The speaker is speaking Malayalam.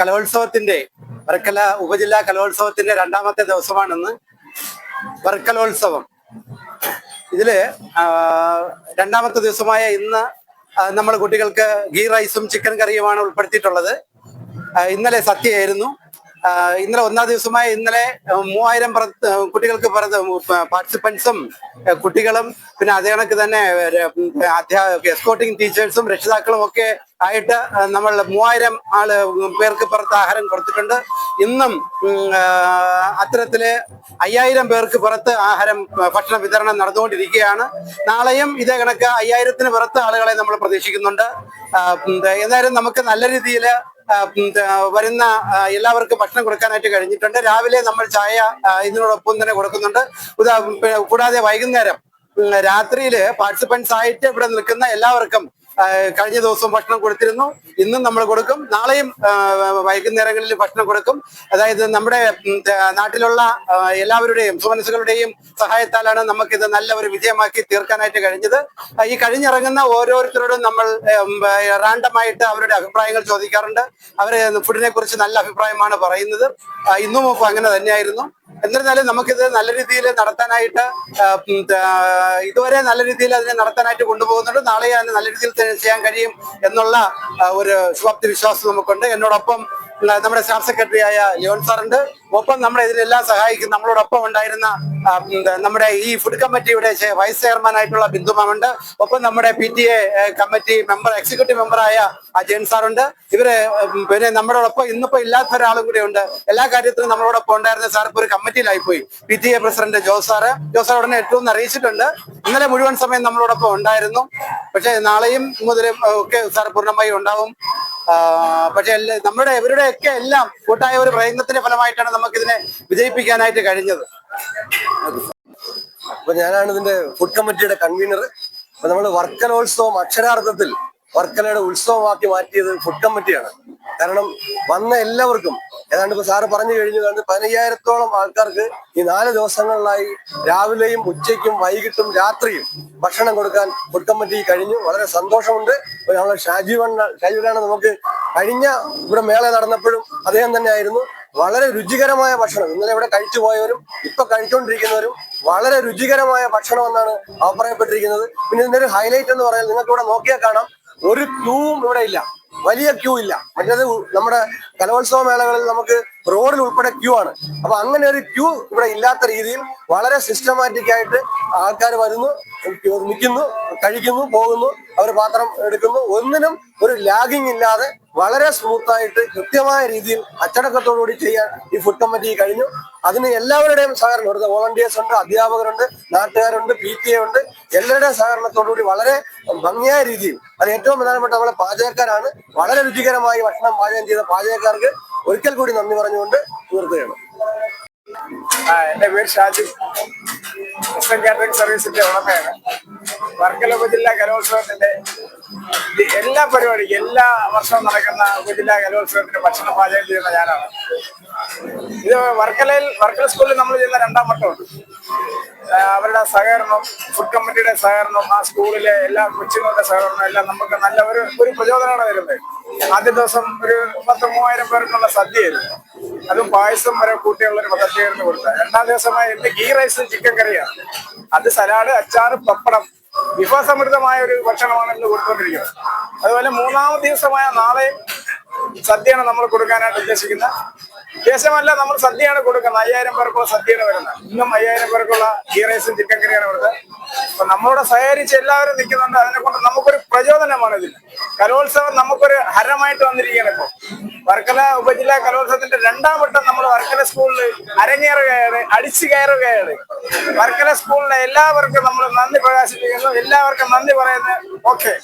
കലോത്സവത്തിന്റെ വർക്കല ഉപജില്ലാ കലോത്സവത്തിന്റെ രണ്ടാമത്തെ ദിവസമാണെന്ന് വർക്കലോത്സവം. ഇതിൽ രണ്ടാമത്തെ ദിവസമായ ഇന്ന് നമ്മൾ കുട്ടികൾക്ക് ഗീ റൈസും ചിക്കൻ കറിയുമാണ് ഉൾപ്പെടുത്തിയിട്ടുള്ളത്. ഇന്നലെ സദ്യയായിരുന്നു. ആ, ഇന്നലെ ഒന്നാം ദിവസമായ ഇന്നലെ മൂവായിരം കുട്ടികൾക്ക് പാർട്ടിസിപ്പൻസും കുട്ടികളും പിന്നെ അതേ കണക്ക് തന്നെ എസ്കോട്ടിംഗ് ടീച്ചേഴ്സും രക്ഷിതാക്കളും ഒക്കെ ആയിട്ട് നമ്മൾ മൂവായിരം ആൾ പേർക്ക് പുറത്ത് ആഹാരം കൊടുത്തിട്ടുണ്ട്. ഇന്നും അത്തരത്തിൽ അയ്യായിരം പേർക്ക് പുറത്ത് ആഹാരം ഭക്ഷണ വിതരണം നടന്നുകൊണ്ടിരിക്കുകയാണ്. നാളെയും ഇതേ കണക്ക് അയ്യായിരത്തിന് പുറത്ത് ആളുകളെ നമ്മൾ പ്രതീക്ഷിക്കുന്നുണ്ട്. എന്തായാലും നമുക്ക് നല്ല രീതിയിൽ വരുന്ന എല്ലാവർക്കും ഭക്ഷണം കൊടുക്കാനായിട്ട് കഴിഞ്ഞിട്ടുണ്ട്. രാവിലെ നമ്മൾ ചായ ഇതിനോടൊപ്പം തന്നെ കൊടുക്കുന്നുണ്ട്. കൂടാതെ വൈകുന്നേരം രാത്രിയിൽ പാർട്ടിസിപ്പൻസ് ആയിട്ട് ഇവിടെ നിൽക്കുന്ന എല്ലാവർക്കും കഴിഞ്ഞ ദിവസവും ഭക്ഷണം കൊടുത്തിരുന്നു. ഇന്നും നമ്മൾ കൊടുക്കും. നാളെയും വൈകുന്നേരങ്ങളിൽ ഭക്ഷണം കൊടുക്കും. അതായത് നമ്മുടെ നാട്ടിലുള്ള എല്ലാവരുടെയും സുമനസുകളുടെയും സഹായത്താലാണ് നമുക്കിത് നല്ല ഒരു വിജയമാക്കി തീർക്കാനായിട്ട് കഴിഞ്ഞത്. ഈ കഴിഞ്ഞിറങ്ങുന്ന ഓരോരുത്തരോടും നമ്മൾ റാൻഡമായിട്ട് അവരുടെ അഭിപ്രായങ്ങൾ ചോദിക്കാറുണ്ട്. അവർ ഫുഡിനെ കുറിച്ച് നല്ല അഭിപ്രായമാണ് പറയുന്നത്. ഇന്നും അങ്ങനെ തന്നെയായിരുന്നു. എന്നിരുന്നാലും നമുക്കിത് നല്ല രീതിയിൽ നടത്താനായിട്ട് ഇതുവരെ നല്ല രീതിയിൽ അതിനെ നടത്താനായിട്ട് കൊണ്ടുപോകുന്നുണ്ട്. നാളെ അതിന് നല്ല രീതിയിൽ തന്നെ ചെയ്യാൻ കഴിയും എന്നുള്ള ഒരു ശുഭാപ്തി വിശ്വാസം നമുക്കുണ്ട്. എന്നോടൊപ്പം നമ്മുടെ സ്റ്റാഫ് സെക്രട്ടറി ആയ ലിയോൺ സാറുണ്ട്. ഒപ്പം നമ്മളെ ഇതിലെല്ലാം സഹായിക്കും നമ്മളോടൊപ്പം ഉണ്ടായിരുന്ന നമ്മുടെ ഈ ഫുഡ് കമ്മിറ്റിയുടെ വൈസ് ചെയർമാൻ ആയിട്ടുള്ള ബിന്ദു മാമുണ്ട് ഒപ്പം നമ്മുടെ P T A committee member executive മെമ്പറായ Ajayan സാറുണ്ട്. ഇവർ പിന്നെ നമ്മളോടൊപ്പം ഇന്നിപ്പോ ഇല്ലാത്ത ഒരാളും കൂടെ ഉണ്ട് എല്ലാ കാര്യത്തിലും നമ്മളോടൊപ്പം ഉണ്ടായിരുന്ന സാർ ഇപ്പൊ ഒരു കമ്മിറ്റിയിലായി പോയി. P T A president Jose sir. Jose sir ഉടനെ ഏറ്റവും അറിയിച്ചിട്ടുണ്ട്. ഇന്നലെ മുഴുവൻ സമയം നമ്മളോടൊപ്പം ഉണ്ടായിരുന്നു. പക്ഷെ നാളെയും മുതലും ഒക്കെ സാർ പൂർണമായി ഉണ്ടാവും. പക്ഷെ നമ്മുടെ ഇവരുടെയൊക്കെ എല്ലാം കൂട്ടായ ഒരു പ്രയത്നത്തിന്റെ ഫലമായിട്ടാണ് നമുക്കിതിനെ വിജയിപ്പിക്കാനായിട്ട് കഴിഞ്ഞത്. അപ്പൊ ഞാനാണ് ഇതിന്റെ ഫുഡ് കമ്മിറ്റിയുടെ കൺവീനർ അപ്പൊ നമ്മൾ വർക്കലോത്സവം അക്ഷരാർത്ഥത്തിൽ വർക്കലയുടെ ഉത്സവമാക്കി മാറ്റിയത് ഫുഡ് കമ്മിറ്റിയാണ് കാരണം വന്ന എല്ലാവർക്കും ഏതാണ്ട് ഇപ്പൊ സാറ് പറഞ്ഞു കഴിഞ്ഞു കണ്ട് പതിനയ്യായിരത്തോളം ആൾക്കാർക്ക് ഈ നാല് ദിവസങ്ങളിലായി രാവിലെയും ഉച്ചയ്ക്കും വൈകിട്ടും രാത്രിയും ഭക്ഷണം കൊടുക്കാൻ ഫുഡ് കഴിഞ്ഞു. വളരെ സന്തോഷമുണ്ട്. നമ്മളെ ഷാജീവണ്ണ ഷാജീവനാണ് നമുക്ക് കഴിഞ്ഞ ഇവിടെ മേള നടന്നപ്പോഴും അദ്ദേഹം തന്നെയായിരുന്നു. വളരെ രുചികരമായ ഭക്ഷണം. ഇന്നലെ ഇവിടെ കഴിച്ചു പോയവരും ഇപ്പൊ കഴിച്ചുകൊണ്ടിരിക്കുന്നവരും വളരെ രുചികരമായ ഭക്ഷണം എന്നാണ് അഭിപ്രായപ്പെട്ടിരിക്കുന്നത്. പിന്നെ ഇതിന്റെ ഒരു ഹൈലൈറ്റ് എന്ന് പറയാൻ നിങ്ങൾക്ക് ഇവിടെ നോക്കിയാൽ കാണാം. ഒരു ക്യൂവും ഇവിടെ ഇല്ല. വലിയ ക്യൂ ഇല്ല. മറ്റേത് നമ്മുടെ കലോത്സവ മേളകളിൽ നമുക്ക് റോഡിൽ ഉൾപ്പെടെ ക്യൂ ആണ്. അപ്പൊ അങ്ങനെ ഒരു ക്യൂ ഇവിടെ ഇല്ലാത്ത രീതിയിൽ വളരെ സിസ്റ്റമാറ്റിക് ആയിട്ട് ആൾക്കാർ വരുന്നു നിൽക്കുന്നു കഴിക്കുന്നു പോകുന്നു അവർ പാത്രം എടുക്കുന്നു. ഒന്നിനും ഒരു ലാഗിങ് ഇല്ലാതെ വളരെ സ്മൂത്തായിട്ട് കൃത്യമായ രീതിയിൽ അച്ചടക്കത്തോടുകൂടി ചെയ്യാൻ ഈ ഫുഡ് കമ്മിറ്റി കഴിഞ്ഞു. അതിന് എല്ലാവരുടെയും സഹകരണം ഇവിടുത്തെ വോളണ്ടിയേഴ്സ് ഉണ്ട് അധ്യാപകരുണ്ട് നാട്ടുകാരുണ്ട് പി ടി എ ഉണ്ട് എല്ലാവരുടെയും സഹകരണത്തോടുകൂടി വളരെ ഭംഗിയായ രീതിയിൽ അത് ഏറ്റവും പ്രധാനപ്പെട്ട നമ്മളെ പാചകക്കാരാണ് വളരെ രുചികരമായി ഭക്ഷണം പാചകം ചെയ്ത പാചകക്കാർക്ക് ഒരിക്കൽ കൂടി നന്ദി പറഞ്ഞുകൊണ്ട് തീർക്കുകയാണ് ആ, എന്റെ പേര് ഷാജി. വെസ്റ്റേൺ കാറ്ററിംഗ് സർവീസിന്റെ ഉടമയാണ്. വർക്കല ഉപജില്ലാ കലോത്സവത്തിന്റെ എല്ലാ പരിപാടിക്കും എല്ലാ വർഷവും നടക്കുന്ന ഉപജില്ലാ കലോത്സവത്തിന് ഭക്ഷണം പാചകം ചെയ്യുന്ന ഞാനാണ്. ഇത് വർക്കലയിൽ വർക്കല സ്കൂളിൽ നമ്മൾ ചെയ്യുന്ന രണ്ടാം വട്ടമുണ്ട്. അവരുടെ സഹകരണം ഫുഡ് കമ്മിറ്റിയുടെ സഹകരണം ആ സ്കൂളിലെ എല്ലാ കൊച്ചുങ്ങളുടെ സഹകരണം എല്ലാം നമുക്ക് നല്ല ഒരു ഒരു പ്രചോദനമാണ് വരുന്നത് ആദ്യ ദിവസം ഒരു പത്ത് മൂവായിരം പേർക്കുള്ള സദ്യയായിരുന്നു അതും പായസം വരെ കൂട്ടിയുള്ള ഒരു സദ്യയായിരുന്നു കൊടുത്തത്. രണ്ടാം ദിവസമായി ഇന്ന് ഗീ റൈസ് ചിക്കൻ കറിയാണ്. അത് സലാഡ് അച്ചാറ് പപ്പടം വിഭവസമൃദ്ധമായ ഒരു ഭക്ഷണമാണ് ഇന്ന് കൊടുത്തുകൊണ്ടിരിക്കുന്നത്. അതുപോലെ മൂന്നാമത് ദിവസമായ നാളെ സദ്യയാണ് നമ്മൾ കൊടുക്കാനായിട്ട് ഉദ്ദേശിക്കുന്നത്. ഉദ്ദേശമല്ല നമ്മൾ സദ്യയാണ് കൊടുക്കുന്നത്. അയ്യായിരം പേർക്കുള്ള സദ്യയാണ് വരുന്നത്. ഇന്നും അയ്യായിരം പേർക്കുള്ള ഗീ റൈസും ചിക്കൻ കറിയാണ് വരുന്നത്. അപ്പൊ നമ്മളോട് സഹകരിച്ച് എല്ലാവരും നിൽക്കുന്നുണ്ട്. അതിനെ കൊണ്ട് നമുക്കൊരു പ്രചോദനമാണ് ഇതിൽ കലോത്സവം നമുക്കൊരു ഹരമായിട്ട് വന്നിരിക്കുകയാണ് ഇപ്പോൾ വർക്കല ഉപജില്ലാ കലോത്സവത്തിന്റെ രണ്ടാം വട്ടം നമ്മൾ വർക്കല സ്കൂളിൽ അരങ്ങേറുകയാണ് അടിച്ചു കയറുകയാണ്. വർക്കല സ്കൂളിലെ എല്ലാവർക്കും നമ്മൾ നന്ദി പ്രകാശിപ്പിക്കുന്നു. എല്ലാവർക്കും നന്ദി പറയുന്നത് ഓക്കെ.